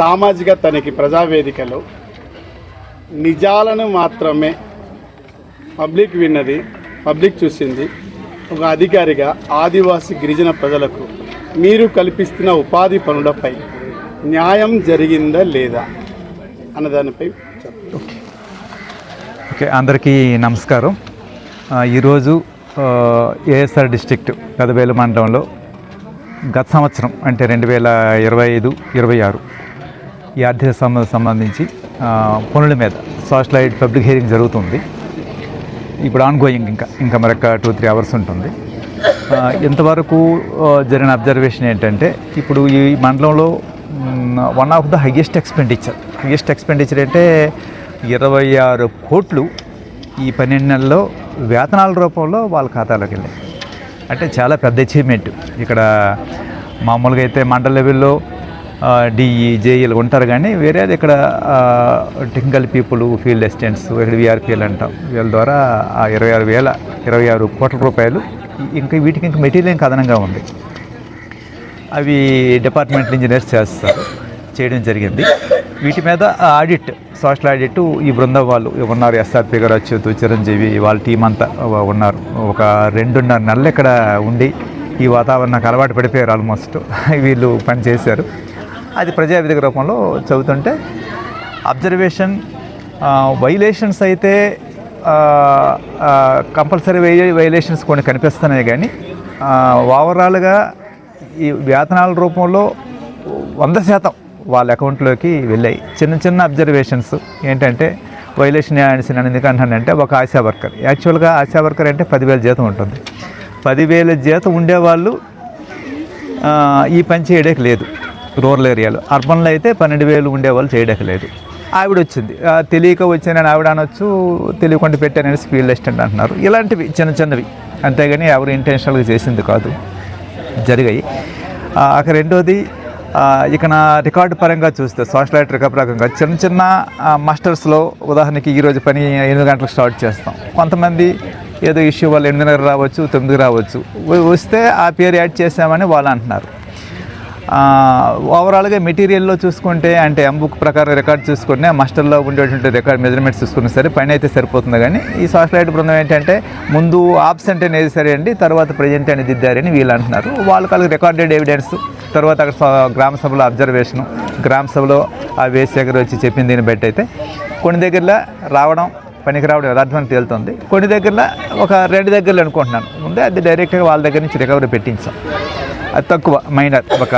సామాజిక తనిఖీ ప్రజావేదికలో నిజాలను మాత్రమే పబ్లిక్ విన్నది పబ్లిక్ చూసింది. ఒక అధికారిగా ఆదివాసీ గిరిజన ప్రజలకు మీరు కల్పిస్తున్న ఉపాధి పనులపై న్యాయం జరిగిందా లేదా అన్నదానిపై ఓకే. అందరికీ నమస్కారం. ఈరోజు ఏఎస్ఆర్ డిస్ట్రిక్ట్ గదవేలు మండలంలో గత సంవత్సరం అంటే రెండు వేల ఇరవై ఐదు ఇరవై ఆరు ఈ ఆర్థిక సంబంధ సంబంధించి పనుల మీద సాటిలైట్ పబ్లిక్ హియరింగ్ జరుగుతుంది. ఇప్పుడు ఆన్ గోయింగ్ ఇంకా ఇంకా మరొక టూ త్రీ అవర్స్ ఉంటుంది. ఇంతవరకు జరిగిన అబ్జర్వేషన్ ఏంటంటే ఇప్పుడు ఈ మండలంలో one of the highest expenditure highest expenditure అంటే ఇరవై ఆరు కోట్లు ఈ పన్నెండు నెలల్లో వేతనాల రూపంలో వాళ్ళ ఖాతాలోకి వెళ్ళాయి. అంటే చాలా పెద్ద అచీవ్మెంట్ ఇక్కడ మామూలుగా అయితే మండల లెవెల్లో డిఈ జేఈలు ఉంటారు కానీ వేరేది ఇక్కడ టెక్నికల్ పీపుల్ ఫీల్డ్ అసిస్టెంట్స్ ఇక్కడ విఆర్పీఎల్ అంటాం. వీళ్ళ ద్వారా ఆ ఇరవై ఆరు వేల ఇరవై ఆరు కోట్ల రూపాయలు ఇంకా వీటికి ఇంకా మెటీరియల్ ఇంకా అదనంగా ఉంది. అవి డిపార్ట్మెంటల్ ఇంజనీర్స్ చేస్తారు. చేయడం జరిగింది. వీటి మీద ఆడిట్ సోషల్ ఆడిట్ ఈ బృందం వాళ్ళు ఉన్నారు. ఎస్ఆర్పి గారు అచ్యుత్ చిరంజీవి వాళ్ళ టీం అంతా ఉన్నారు. ఒక రెండున్నర నెలలు ఇక్కడ ఉండి ఈ వాతావరణానికి అలవాటు పడిపోయారు ఆల్మోస్ట్. వీళ్ళు పని చేశారు. అది ప్రజావేదిక రూపంలో చదువుతుంటే అబ్జర్వేషన్ వైలేషన్స్ అయితే కంపల్సరీ వైలేషన్స్ కొన్ని కనిపిస్తున్నాయి కానీ ఓవరాల్గా ఈ వేతనాల రూపంలో వంద శాతం వాళ్ళ అకౌంట్లోకి వెళ్ళాయి. చిన్న చిన్న అబ్జర్వేషన్స్ ఏంటంటే వైలేషన్ యాడ్స్ నేను ఒక ఆశా వర్కర్. యాక్చువల్గా ఆశా వర్కర్ అంటే పదివేల జీతం ఉంటుంది. పదివేల జీతం ఉండేవాళ్ళు ఈ పని చేయడానికి లేదు. రూరల్ ఏరియాలో. అర్బన్లో అయితే పన్నెండు వేలు ఉండేవాళ్ళు చేయడకలేదు లేదు ఆవిడ వచ్చింది తెలియక వచ్చానని ఆవిడ అనొచ్చు తెలియకుండా పెట్టానని ఫీల్డ్ అసిస్టెంట్ అంటున్నారు. ఇలాంటివి చిన్న చిన్నవి. అంతేగాని ఎవరు ఇంటెన్షనల్గా చేసింది కాదు. జరిగాయి. అక్కడ అక రెండోది ఇక నా రికార్డు పరంగా చూస్తే సోషల్ లైట్ రికార్డు పరంగా చిన్న చిన్న మాస్టర్స్లో ఉదాహరణకి ఈరోజు పని ఎనిమిది గంటలకు స్టార్ట్ చేస్తాం. కొంతమంది ఏదో ఇష్యూ వాళ్ళు ఎనిమిదిన్నర రావచ్చు తొమ్మిదికి రావచ్చు. వస్తే ఆ పేరు యాడ్ చేసామని వాళ్ళు అంటున్నారు. ఓవరాల్గా మెటీరియల్లో చూసుకుంటే అంటే ఎంబుక్ ప్రకారం రికార్డ్ చూసుకుంటే మాస్టర్లో ఉండేటువంటి రికార్డ్ మెజర్మెంట్స్ చూసుకున్నా సరే పని అయితే సరిపోతుంది. కానీ ఈ సోషల్ లైట్ బృందం ఏంటంటే ముందు ఆబ్సెంట్ అనేది సరే అండి తర్వాత ప్రజెంట్ అనేది దిద్దారని వీళ్ళు అంటున్నారు. వాళ్ళ వాళ్ళకి రికార్డెడ్ ఎవిడెన్స్ తర్వాత అక్కడ గ్రామ సభలో అబ్జర్వేషను గ్రామ సభలో ఆ వేసేకర్ వచ్చి చెప్పిన దీన్ని బట్టి అయితే కొన్ని దగ్గరలో రావడం పనికి రావడం యథార్థమని తేలుతుంది. కొన్ని దగ్గరలో ఒక రెండు దగ్గరలో అనుకుంటున్నాను. ముందే అది డైరెక్ట్గా వాళ్ళ దగ్గర నుంచి రికవరీ పెట్టించాం. తక్కువ మైనర్ ఒక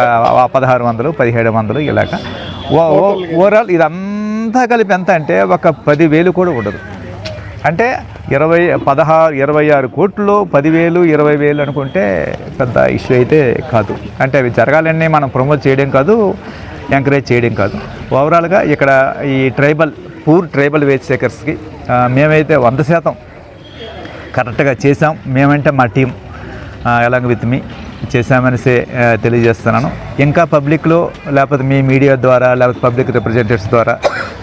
పదహారు వందలు పదిహేడు వందలు ఇలాగ. ఓవరాల్ ఇదంతా కలిపి ఎంత అంటే ఒక పదివేలు కూడా ఉండదు. అంటే ఇరవై పదహారు ఇరవై ఆరు కోట్లు పదివేలు ఇరవై వేలు అనుకుంటే పెద్ద ఇష్యూ అయితే కాదు. అంటే అవి జరగాలని మనం ప్రమోట్ చేయడం కాదు ఎంకరేజ్ చేయడం కాదు. ఓవరాల్గా ఇక్కడ ఈ ట్రైబల్ పూర్ ట్రైబల్ వేజ్ సేకర్స్కి మేమైతే వంద శాతం కరెక్ట్గా చేసాం మేమంటే మా టీం ఎలాగ విత్ మీ చేశామనేసి తెలియజేస్తున్నాను. ఇంకా పబ్లిక్లో లేకపోతే మీ మీడియా ద్వారా లేకపోతే పబ్లిక్ రిప్రజెంటేటివ్స్ ద్వారా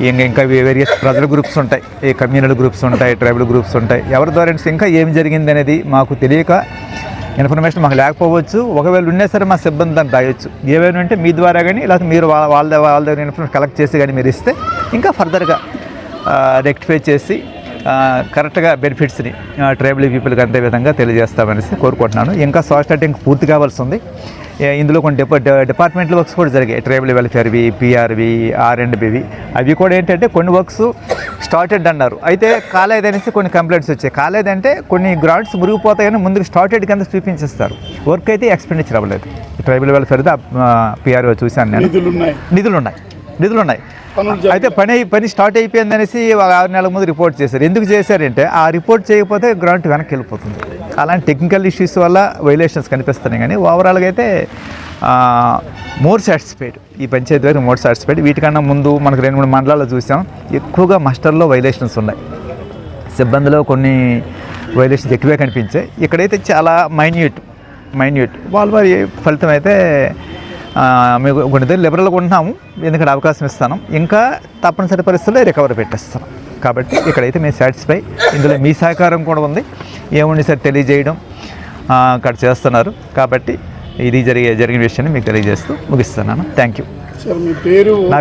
ఇంకా ఇంకా వేరియస్ ప్రజల గ్రూప్స్ ఉంటాయి ఈ కమ్యూనల్ గ్రూప్స్ ఉంటాయి ట్రైబల్ గ్రూప్స్ ఉంటాయి. ఎవరి ద్వారా ఇంకా ఏం జరిగింది అనేది మాకు తెలియక ఇన్ఫర్మేషన్ మాకు లేకపోవచ్చు. ఒకవేళ ఉన్నా సరే మా సిబ్బంది దాన్ని రాయొచ్చు. ఏమైనా ఉంటే మీ ద్వారా కానీ లేకపోతే మీరు వాళ్ళ వాళ్ళ వాళ్ళ దగ్గర ఇన్ఫర్మేషన్ కలెక్ట్ చేసి కానీ మీరు ఇస్తే ఇంకా ఫర్దర్గా రెక్టిఫై చేసి కరెక్ట్గా బెనిఫిట్స్ని ట్రైబల్ పీపుల్కి అందే విధంగా తెలియజేస్తామనేసి కోరుకుంటున్నాను. ఇంకా సోషల్ ఇంకా పూర్తి కావాల్సి ఉంది. ఇందులో కొన్ని డిపా డిపార్ట్మెంటల్ వర్క్స్ కూడా జరిగాయి. ట్రైబల్ వెల్ఫేర్వి పిఆర్వి ఆర్ అండ్ బివి అవి కూడా ఏంటంటే కొన్ని వర్క్స్ స్టార్టెడ్ అన్నారు. అయితే కాలేదనేసి కొన్ని కంప్లైంట్స్ వచ్చాయి. కాలేదంటే కొన్ని గ్రాంట్స్ మురిగిపోతాయని ముందుకు స్టార్టెడ్ కింద చూపించేస్తారు. వర్క్ అయితే ఎక్స్పెండిచర్ అవ్వలేదు. ట్రైబల్ వెల్ఫేర్ పిఆర్ఓ చూశాను నేను. నిధులు ఉన్నాయి నిధులు ఉన్నాయి అయితే పని పని స్టార్ట్ అయిపోయింది అనేసి ఒక ఆరు నెలల ముందు రిపోర్ట్ చేశారు. ఎందుకు చేశారంటే ఆ రిపోర్ట్ చేయకపోతే గ్రాంట్ వెనక్కి వెళ్ళిపోతుంది. అలాంటి టెక్నికల్ ఇష్యూస్ వల్ల వైలేషన్స్ కనిపిస్తున్నాయి కానీ ఓవరాల్గా అయితే మోర్ సాటిస్ఫైడ్ ఈ పంచాయతీ వరకు మోర్ సాటిస్ఫైడ్ వీటికన్నా ముందు మనకు రెండు మూడు మండలాల్లో చూసాం ఎక్కువగా మస్టర్లో వైలేషన్స్ ఉన్నాయి. సిబ్బందిలో కొన్ని వైలేషన్స్ ఎక్కువే కనిపించాయి. ఇక్కడైతే చాలా మైన్యూట్ మైన్యూట్ వాళ్ళ వారి ఫలితం అయితే మీకు కొన్ని దగ్గర లిబరల్గా ఉంటున్నాము. ఎందుకంటే అవకాశం ఇస్తాను. ఇంకా తప్పనిసరి పరిస్థితుల్లో రికవరీ పెట్టేస్తాను. కాబట్టి ఇక్కడైతే మేము సాటిస్ఫై ఇందులో మీ సహకారం కూడా ఉంది. ఏముంది సార్ తెలియజేయడం? అక్కడ చేస్తున్నారు. కాబట్టి ఇది జరిగే జరిగిన విషయాన్ని మీకు తెలియజేస్తూ ముగిస్తున్నాను. థ్యాంక్ యూ నా